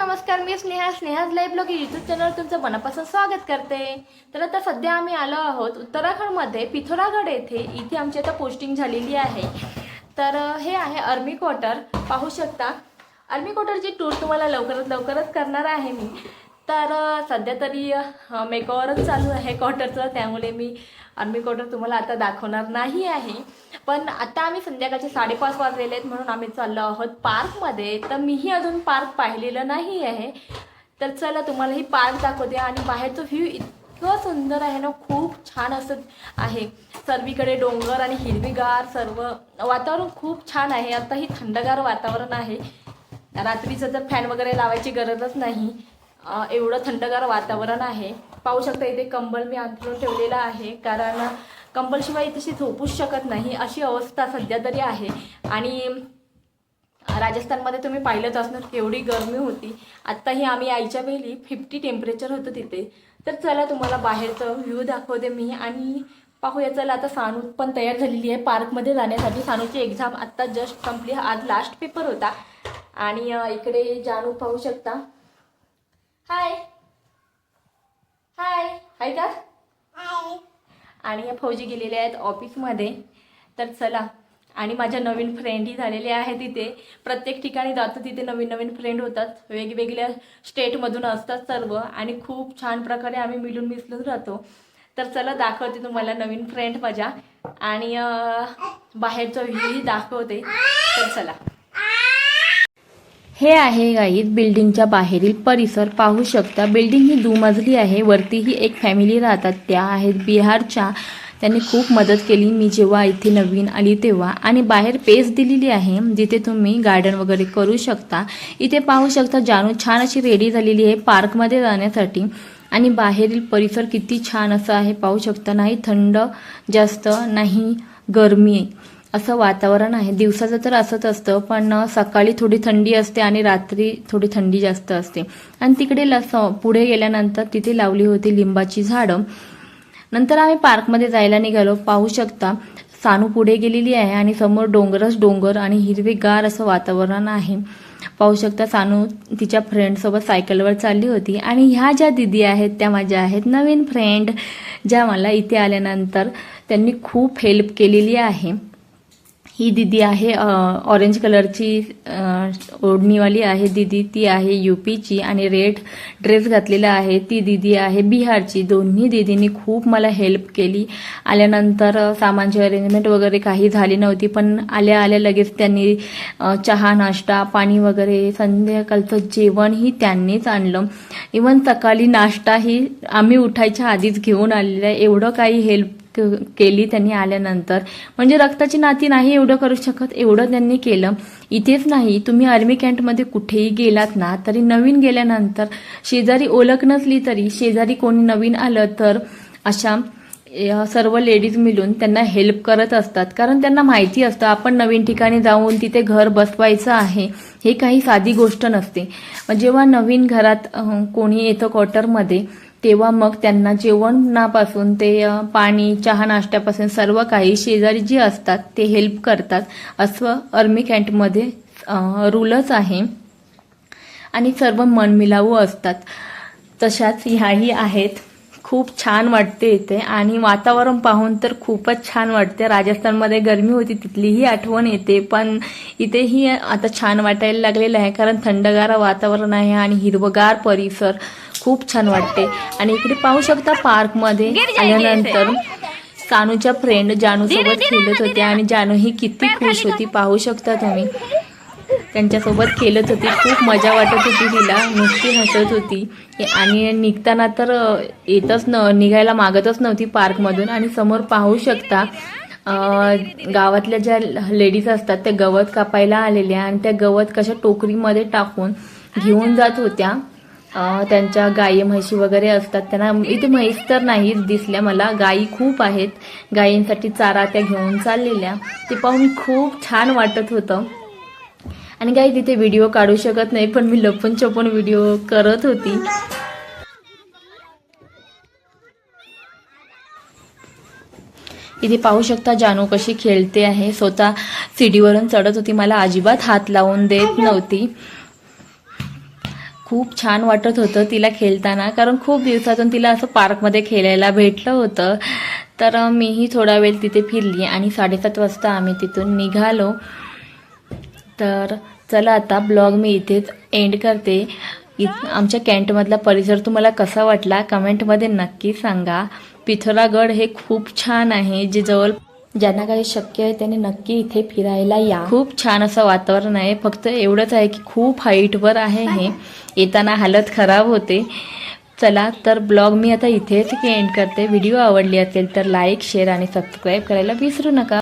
नमस्कार मी Sneha Sneha's live blog YouTube चॅनलवर तुमचं मनापासून स्वागत करते. तर आता सध्या आम्ही आलो आहोत उत्तराखंडमध्ये पिथोरागड येथे. इथे आमची आता पोस्टिंग झालेली आहे. तर हे आहे आर्मी क्वार्टर पाहू शकता. आर्मी क्वार्टरची टूर तुम्हाला लवकरात लवकरच करणार आहे मी. तर सध्या तरी मेकओवरच चालू आहे क्वार्टरचं. त्यामुळे मी आर्मी क्वार्टर तुम्हाला आता दाखवणार नाही आहे. पण आता आम्ही संध्याकाळचे साडेपाच वाजलेले आहेत म्हणून आम्ही चाललो आहोत पार्कमध्ये. तर मीही अजून पार्क पाहिलेलं नाही आहे. तर चला तुम्हाला ही पार्क दाखवते. आणि बाहेरचं व्ह्यू इतकं सुंदर आहे ना खूप छान असं आहे. सर्वीकडे डोंगर आणि हिरवीगार सर्व वातावरण खूप छान आहे. आता ही थंडगार वातावरण आहे. रात्रीचं तर फॅन वगैरे लावायची गरजच नाही. एवढं थंडगार वातावरण आहे. पाहू शकता इथे कंबल मी अंथरून ठेवलेला आहे. कारण कंबलशिवाय तशी झोपूच शकत नाही. अशी अवस्था सध्या तरी आहे. आणि राजस्थानमध्ये तुम्ही पाहिलंच असणार केवढी गरमी होती. आत्ताही आम्ही आईच्या वेळी फिफ्टी टेम्परेचर होतं तिथे. तर चला तुम्हाला बाहेरचं व्ह्यू दाखवते मी. आणि पाहूया चला आता सानू पण तयार झालेली आहे. पार्कमध्ये जाण्यासाठी सानूची एक्झाम आत्ता जस्ट संपली. आज लास्ट पेपर होता. आणि इकडे जानू पाहू शकता. हाय हाय हाय का? आणि या फौजी गेलेले आहेत ऑफिसमध्ये. तर चला आणि माझ्या नवीन फ्रेंडही झालेल्या आहेत तिथे प्रत्येक ठिकाणी जातो तिथे नवीन नवीन फ्रेंड होतात. वेगवेगळ्या स्टेटमधून असतात सर्व. आणि खूप छान प्रकारे आम्ही मिळून मिसळून राहतो. तर चला दाखवते तुम्हाला नवीन फ्रेंड माझ्या. आणि बाहेरचं व्ह्यूही दाखवते. तर चला. हे आहे गाईत बिल्डिंगच्या बाहेरील परिसर. पाहू शकता बिल्डिंग ही दुमजली आहे. वरतीही एक फॅमिली राहतात. त्या आहेत बिहारच्या. त्यांनी खूप मदत केली. मी जेव्हा इथे नवीन आली तेव्हा. आणि बाहेर पेज दिलेली आहे जिथे तुम्ही गार्डन वगैरे करू शकता. इथे पाहू शकता जानू छान अशी रेडी झालेली आहे पार्कमध्ये जाण्यासाठी. आणि बाहेरील परिसर किती छान असं आहे. पाहू शकता नाही थंड जास्त नाही गरमी. असं वातावरण आहे. दिवसाचं तर असंच असतं पण सकाळी थोडी थंडी असते आणि रात्री थोडी थंडी जास्त असते. आणि तिकडे लस पुढे गेल्यानंतर तिथे लावली होती लिंबाची झाडं. नंतर आम्ही पार्कमध्ये जायला निघालो. पाहू शकता सानू पुढे गेलेली आहे आणि समोर डोंगरच डोंगर आणि हिरवेगार असं वातावरण आहे. पाहू शकता सानू तिच्या फ्रेंडसोबत सायकलवर चालली होती. आणि ह्या ज्या दिदी आहेत त्या माझ्या आहेत. नवीन फ्रेंड ज्या मला इथे आल्यानंतर त्यांनी खूप हेल्प केलेली आहे. ही दिदी आहे ऑरेंज कलरची ओढणीवाली आहे दिदी ती आहे यूपीची आणि रेड ड्रेस घातलेला आहे ती दिदी आहे बिहारची. दोन्ही दिदींनी खूप मला हेल्प केली. आल्यानंतर सामानची अरेंजमेंट वगैरे काही झाली नव्हती पण आल्या आल्या लगेच त्यांनी चहा नाश्ता पाणी वगैरे संध्याकाळचं जेवणही त्यांनीच आणलं. इवन सकाळी नाश्ताही आम्ही उठायच्या आधीच घेऊन आलेला आहे. एवढं काही हेल्प केली त्यांनी आल्यानंतर. म्हणजे रक्ताची नाती नाही एवढं करू शकत एवढं त्यांनी केलं. इथेच नाही तुम्ही आर्मी कॅन्टमध्ये कुठेही गेलात ना तरी नवीन गेल्यानंतर शेजारी ओळख नसली तरी शेजारी कोणी नवीन आलं तर अशा सर्व लेडीज मिळून त्यांना हेल्प करत असतात. कारण त्यांना माहिती असतं आपण नवीन ठिकाणी जाऊन तिथे घर बसवायचं आहे हे काही साधी गोष्ट नसते. जेव्हा नवीन घरात कोणी येतं क्वार्टरमध्ये तेव्हा मग त्यांना जेवणापासून ते पाणी चहा नाश्त्यापासून सर्व काही शेजारी जे असतात ते हेल्प करतात. असं आर्मी कॅम्पमध्ये रूलच आहे. आणि सर्व मनमिलावू असतात. तशाच ह्याही आहेत. खूप छान वाटते इथे. आणि वातावरण पाहून तर खूपच छान वाटते. राजस्थानमध्ये गरमी होती तिथलीही आठवण येते. पण इथेही आता छान वाटायला लागलेलं आहे कारण थंडगार वातावरण आहे आणि हिरवगार परिसर खूप छान वाटते. आणि इकडे पाहू शकता पार्कमध्ये आल्यानंतर सानूच्या फ्रेंड जानू सोबत खेळत होते आणि जानू ही किती खुश होती. पाहू शकता तुम्ही. त्यांच्यासोबत खेळत होती. खूप मजा वाटत होती तिला. नुसती हसत होती. आणि निघताना तर येतच न निघायला मागतच नव्हती पार्कमधून. आणि समोर पाहू शकता गावातल्या ज्या लेडीज असतात त्या गवत कापायला आलेल्या आणि त्या गवत कशा टोकरीमध्ये टाकून घेऊन जात होत्या. त्यांच्या गायी म्हशी वगैरे असतात. त्यांना इथे म्हैस तर नाहीच दिसल्या मला. गायी खूप आहेत. गायींसाठी चारा त्या घेऊन चाललेल्या. ते पाहून खूप छान वाटत होतं. आणि काही तिथे व्हिडिओ काढू शकत नाही पण मी लपून छपून व्हिडिओ करत होती. इथे पाहू शकता जानू कशी खेळते आहे. स्वतः सीडीवरून चढत होती. मला अजिबात हात लावून देत नव्हती. खूप छान वाटत होतं तिला खेळताना कारण खूप दिवसातून तिला असं पार्कमध्ये खेळायला भेटलं होतं. तर मीही थोडा वेळ तिथे फिरली आणि साडेसात वाजता आम्ही तिथून निघालो. तर चला आता ब्लॉग मी इथेच एंड करते. इ आमच्या कॅन्टमधला परिसर तुम्हाला कसा वाटला कमेंटमध्ये नक्की सांगा. पिथोरागड हे खूप छान आहे जे जवळ ज्यांना काही शक्य आहे त्याने नक्की इथे फिरायला या. खूप छान असं वातावरण आहे फक्त एवढंच आहे की खूप हाईटवर आहे हे. येताना हालत खराब होते. चला तर ब्लॉग मी आता इथेच एंड करते. व्हिडिओ आवडली असेल तर लाईक शेअर आणि सबस्क्राईब करायला विसरू नका.